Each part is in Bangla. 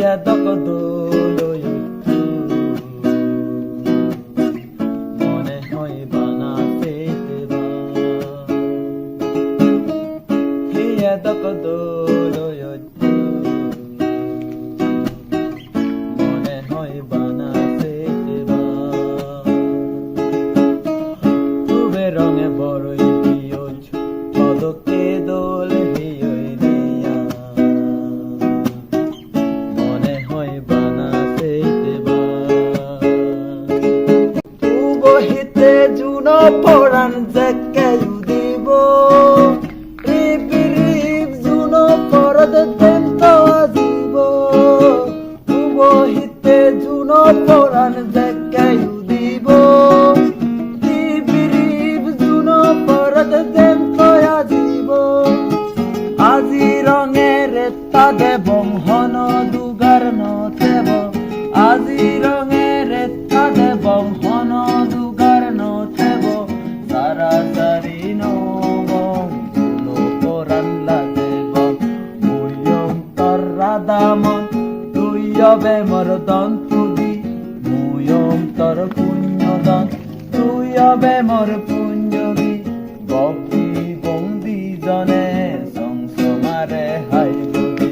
হিয়া দক দোলই মনে হয় বানা পেতে হিয়া দক দোলই মনে হয় বানা পেতে তুবে রঙে বড়ই পিওজ পদকে দোল জুন পরাণ জেকেউ দিব। রিপ রিপ জুন পরদ দেন্ত আজিব। বহিতে জুন পরাণ জেকেউ দিব। রিপ রিপ জুন পরদ দেন্ত আজিব। আজি রঙের তাদে বংহন মন, তুই বেমর দন ফুদি মুয়ম তর পুণ্য দন তুই বেমর পুণ্যবি বক্তি বন্দি জনে সংসমারে হাই বুদি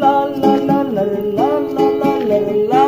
লা লা লা লা লা লা লা